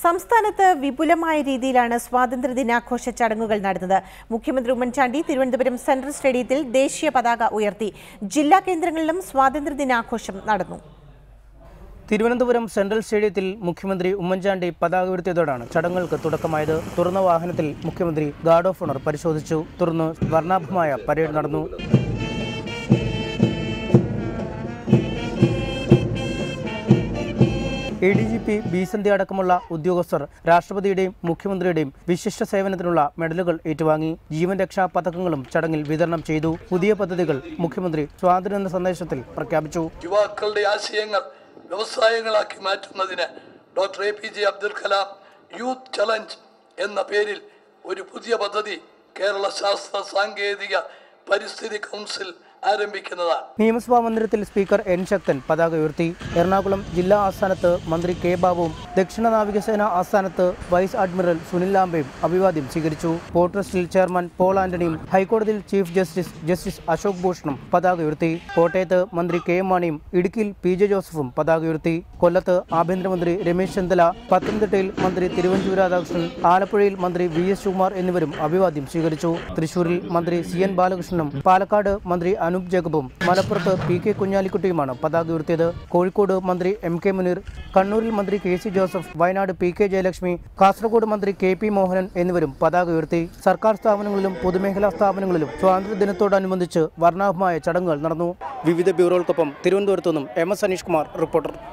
സംസ്ഥാനത്ത് വിപുലമായ രീതിയിലാണ് സ്വാതന്ത്ര്യദിനാഘോഷ ചടങ്ങുകൾ നടന്നത്. മുഖ്യമന്ത്രി ഉമ്മൻചാണ്ടി തിരുവനന്തപുരം സെൻട്രൽ സ്റ്റേഡിയത്തിൽ ദേശീയ പതാക ഉയർത്തി. ജില്ലാ കേന്ദ്രങ്ങളിലും സ്വാതന്ത്ര്യദിനാഘോഷം നടന്നു. തിരുവനന്തപുരം സെൻട്രൽ സ്റ്റേഡിയത്തിൽ മുഖ്യമന്ത്രി ഉമ്മൻചാണ്ടി പതാക ഉയർത്തിയതോടാണ് ചടങ്ങുകൾക്ക് തുടക്കമായത്. തുറന്ന വാഹനത്തിൽ മുഖ്യമന്ത്രി ഗാർഡ് ഓഫ് ഓണർ പരിശോധിച്ചു. തുടർന്ന് വർണാഭമായ പരേഡ് നടന്നു. A D G P B Sandhya അടക്കമുള്ള ഉദ്യോഗസ്ഥർ രാഷ്ട്രപതിയുടെയും മുഖ്യമന്ത്രിയുടെയും വിശിഷ്ട സേവനത്തിനുള്ള മെഡലുകൾ ഏറ്റുവാങ്ങി. ജീവൻ രക്ഷാ പതക്കങ്ങളും ചടങ്ങിൽ വിതരണം ചെയ്തു. പുതിയ പദ്ധതികൾ മുഖ്യമന്ത്രി സ്വാതന്ത്ര്യ സന്ദേശത്തിൽ പ്രഖ്യാപിച്ചു. യുവാക്കളുടെ ആശയങ്ങൾ വ്യവസായങ്ങളാക്കി മാറ്റുന്നതിന് doctor A P J Abdul Kalam youth challenge എന്ന പേരിൽ ഒരു പുതിയ പദ്ധതി കേരള ശാസ്ത്ര സാങ്കേതിക പരിസ്ഥിതി കൗൺസിൽ ആരംഭിക്കുന്നതാണ്. നിയമസഭാ മന്ദിരത്തിൽ സ്പീക്കർ എൻ ശക്തൻ പതാക ഉയർത്തി. എറണാകുളം ജില്ലാ ആസ്ഥാനത്ത് മന്ത്രി കെ ബാബുവും ദക്ഷിണ നാവികസേന ആസ്ഥാനത്ത് വൈസ് അഡ്മിറൽ സുനിൽ ലാംബയും അഭിവാദ്യം സ്വീകരിച്ചു. പോർട്ട് ട്രസ്റ്റിൽ ചെയർമാൻ പോൾ ആന്റണിയും ഹൈക്കോടതിയിൽ ചീഫ് ജസ്റ്റിസ് ജസ്റ്റിസ് അശോക് ഭൂഷണും പതാക ഉയർത്തി. കോട്ടയത്ത് മന്ത്രി കെ എം മാണിയും ഇടുക്കിയിൽ പി ജെ ജോസഫും പതാക ഉയർത്തി. കൊല്ലത്ത് ആഭ്യന്തരമന്ത്രി രമേശ് ചെന്നിത്തല പത്തനംതിട്ടയിൽ മന്ത്രി തിരുവഞ്ചൂർ രാധാകൃഷ്ണൻ ആലപ്പുഴയിൽ മന്ത്രി വി എസ് ശിവകുമാർ എന്നിവരും അഭിവാദ്യം സ്വീകരിച്ചു. തൃശൂരിൽ മന്ത്രി സി എൻ ബാലകൃഷ്ണനും പാലക്കാട് മന്ത്രി അനൂപ് ജേക്കബും മലപ്പുറത്ത് പി കെ കുഞ്ഞാലിക്കുട്ടിയുമാണ് പതാക ഉയർത്തിയത്. കോഴിക്കോട് മന്ത്രി എം കെ മുനീർ കണ്ണൂരിൽ മന്ത്രി K C Joseph Wayanad P K Jayalakshmi Kasaragod മന്ത്രി കെ പി മോഹനൻ എന്നിവരും പതാക ഉയർത്തി. സർക്കാർ സ്ഥാപനങ്ങളിലും പൊതുമേഖലാ സ്ഥാപനങ്ങളിലും സ്വാതന്ത്ര്യദിനത്തോടനുബന്ധിച്ച് വർണാഭമായ ചടങ്ങുകൾ നടന്നു. വിവിധ ബ്യൂറോകൾക്കൊപ്പം തിരുവനന്തപുരത്തു നിന്നും M S Aneesh Kumar reporter.